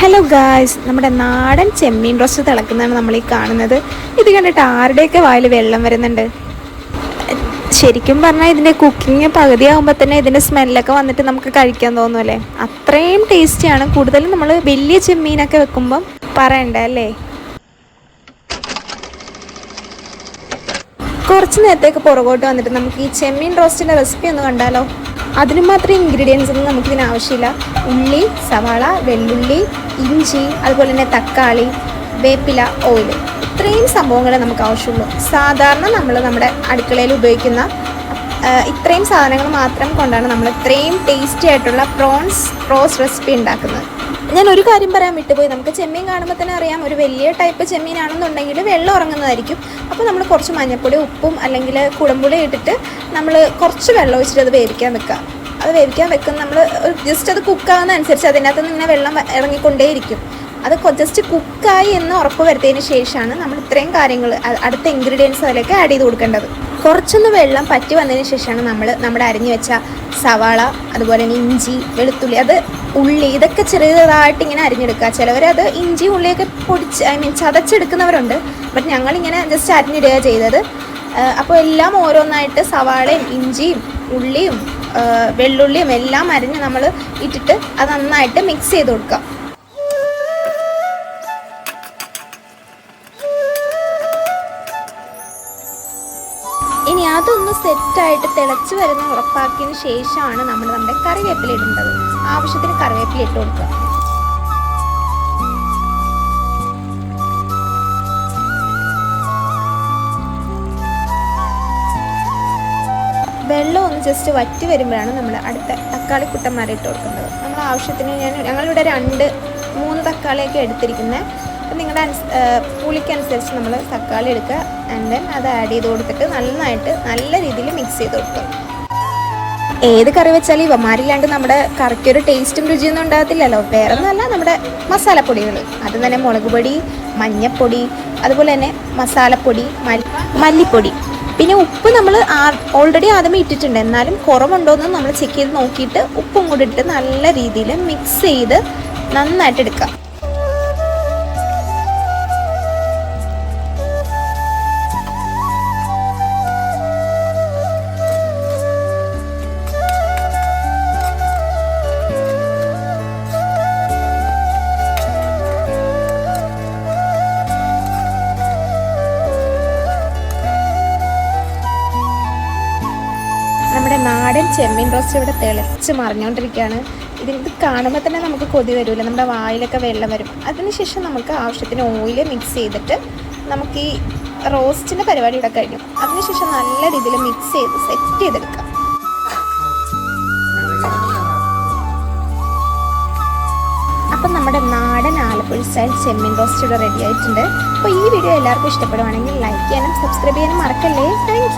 Hello guys നമ്മുടെ നാടൻ ചെമ്മീൻ roast തിളക്കുന്നതാണ് നമ്മൾ ഈ കാണുന്നത്. ഇത് കണ്ടിട്ട് ആരുടെയൊക്കെ വായിൽ വെള്ളം വരുന്നുണ്ട്? ശരിക്കും പറഞ്ഞാൽ ഇതിന്റെ കുക്കിംഗ് പകുതിയാകുമ്പോൾ തന്നെ ഇതിന്റെ സ്മെല്ലൊക്കെ വന്നിട്ട് നമുക്ക് കഴിക്കാൻ തോന്നും അല്ലേ? അത്രയും ടേസ്റ്റിയാണ് കൂടുതലും നമ്മൾ വലിയ ചെമ്മീനൊക്കെ വെക്കുമ്പം പറയണ്ട അല്ലേ? കുറച്ച് നേരത്തേക്ക് പുറകോട്ട് വന്നിട്ട് നമുക്ക് ഈ ചെമ്മീൻ റോസ്റ്റിന്റെ റെസിപ്പി ഒന്ന് കണ്ടാലോ? അതിന് മാത്രം ഇൻഗ്രീഡിയൻസ് ഒന്നും നമുക്കിതിന് ആവശ്യമില്ല. ഉള്ളി സവാള വെള്ളുള്ളി ഇഞ്ചി അതുപോലെ തന്നെ തക്കാളി വേപ്പില ഓയിൽ ഇത്രയും സംഭവങ്ങളെ നമുക്ക് ആവശ്യമുള്ളൂ. സാധാരണ നമ്മൾ നമ്മുടെ അടുക്കളയിൽ ഉപയോഗിക്കുന്ന ഇത്രയും സാധനങ്ങൾ മാത്രം കൊണ്ടാണ് നമ്മൾ ഇത്രയും ടേസ്റ്റി ആയിട്ടുള്ള പ്രോൺസ് റോസ് റെസിപ്പി ഉണ്ടാക്കുന്നത്. ഞാൻ ഒരു കാര്യം പറയാൻ വിട്ടുപോയി. നമുക്ക് ചെമ്മീൻ കാണുമ്പോൾ തന്നെ അറിയാം ഒരു വലിയ ടൈപ്പ് ചെമ്മീനാണെന്നുണ്ടെങ്കിൽ വെള്ളം ഉറങ്ങുന്നതായിരിക്കും. അപ്പോൾ നമ്മൾ കുറച്ച് മഞ്ഞൾപ്പൊടി ഉപ്പും അല്ലെങ്കിൽ കുടമ്പുളി ഇട്ടിട്ട് നമ്മൾ കുറച്ച് വെള്ളം ഒഴിച്ചിട്ട് അത് വേവിക്കാൻ വെക്കുക. അത് വേവിക്കാൻ വെക്കുന്ന നമ്മൾ ജസ്റ്റ് അത് കുക്കാവുന്ന അനുസരിച്ച് അതിനകത്ത് നിന്ന് ഇങ്ങനെ വെള്ളം ഇറങ്ങിക്കൊണ്ടേയിരിക്കും. അത് ജസ്റ്റ് കുക്കായി എന്ന് ഉറപ്പ് വരുത്തിയതിന് ശേഷമാണ് നമ്മൾ ഇത്രയും കാര്യങ്ങൾ അടുത്ത ഇൻഗ്രീഡിയൻസ് അതിലേക്ക് ആഡ് ചെയ്ത് കൊടുക്കേണ്ടത്. കുറച്ചൊന്ന് വെള്ളം പറ്റി വന്നതിന് ശേഷമാണ് നമ്മൾ നമ്മുടെ അരിഞ്ഞു വെച്ച സവാള അതുപോലെ തന്നെ ഇഞ്ചി വെളുത്തുള്ളി അത് ഉള്ളി ഇതൊക്കെ ചെറിയതായിട്ട് ഇങ്ങനെ അരിഞ്ഞെടുക്കുക. ചിലവർ അത് ഇഞ്ചി ഉള്ളിയൊക്കെ പൊടിച്ച് ഐ മീൻ ചതച്ചെടുക്കുന്നവരുണ്ട്. ബട്ട് ഞങ്ങളിങ്ങനെ ജസ്റ്റ് അരിഞ്ഞിടുക ചെയ്തത്. അപ്പോൾ എല്ലാം ഓരോന്നായിട്ട് സവാളയും ഇഞ്ചിയും ഉള്ളിയും വെള്ളുള്ളിയും എല്ലാം അരിഞ്ഞ് നമ്മൾ ഇട്ടിട്ട് അത് നന്നായിട്ട് മിക്സ് ചെയ്ത് കൊടുക്കുക. അതൊന്ന് സെറ്റായിട്ട് തിളച്ച് വരുന്ന ഉറപ്പാക്കിയതിന് ശേഷമാണ് നമ്മൾ നമ്മുടെ കറിവേപ്പില ഇടേണ്ടത്. ആവശ്യത്തിന് കറിവേപ്പില ഇട്ട് കൊടുക്കുക. വെള്ളം ഒന്ന് ജസ്റ്റ് വറ്റി വരുമ്പോഴാണ് നമ്മൾ അടുത്ത തക്കാളി കുട്ടന്മാരെ ഇട്ട് കൊടുക്കുന്നത് നമ്മൾ ആവശ്യത്തിന് ഞാൻ ഞങ്ങളിവിടെ രണ്ട് മൂന്ന് തക്കാളിയൊക്കെ എടുത്തിരിക്കുന്നത് അപ്പം നിങ്ങളുടെ പുളിക്കനുസരിച്ച് നമ്മൾ തക്കാളി എടുക്കുക. ആൻഡ് ദെൻ അത് ആഡ് ചെയ്ത് കൊടുത്തിട്ട് നന്നായിട്ട് നല്ല രീതിയിൽ മിക്സ് ചെയ്ത് കൊടുക്കുക. ഏത് കറി വെച്ചാലും ഇവമാരില്ലാണ്ട് നമ്മുടെ കറിക്കൊരു ടേസ്റ്റും രുചിയൊന്നും ഉണ്ടാകത്തില്ലല്ലോ. വേറെ ഒന്നല്ല നമ്മുടെ മസാലപ്പൊടികൾ. അത് തന്നെ മുളക് പൊടി മഞ്ഞപ്പൊടി അതുപോലെ തന്നെ മസാലപ്പൊടി മല്ലിപ്പൊടി. പിന്നെ ഉപ്പ് നമ്മൾ ഓൾറെഡി ആദ്യമേ ഇട്ടിട്ടുണ്ട്. എന്നാലും കുറവുണ്ടോ എന്ന് നമ്മൾ ചെക്ക് ചെയ്ത് നോക്കിയിട്ട് ഉപ്പും കൂടി ഇട്ട് നല്ല രീതിയിൽ മിക്സ് ചെയ്ത് നന്നായിട്ട് എടുക്കാം നാടൻ ചെമ്മീൻ റോസ്റ്റ് ഇവിടെ തിളച്ച് മറിഞ്ഞുകൊണ്ടിരിക്കുകയാണ് ഇതിന് കാണുമ്പോൾ തന്നെ നമുക്ക് കൊതി വരില്ല നമ്മുടെ വായിലൊക്കെ വെള്ളം വരും. അതിനുശേഷം നമുക്ക് ആവശ്യത്തിന് ഓയിൽ മിക്സ് ചെയ്തിട്ട് നമുക്ക് ഈ റോസ്റ്റിന്റെ പരിപാടി ഇവിടെ കഴിഞ്ഞു. അതിനുശേഷം നല്ല രീതിയിൽ മിക്സ് ചെയ്ത് സെറ്റ് ചെയ്തെടുക്കാം. അപ്പം നമ്മുടെ നാടൻ ആലപ്പുഴ സ്റ്റൈൽ ചെമ്മീൻ റോസ്റ്റ് ഇവിടെ റെഡി ആയിട്ടുണ്ട്. അപ്പോൾ ഈ വീഡിയോ എല്ലാവർക്കും ഇഷ്ടപ്പെടുവാണെങ്കിൽ ലൈക്ക് ചെയ്യാനും സബ്സ്ക്രൈബ് ചെയ്യാനും മറക്കല്ലേ? താങ്ക്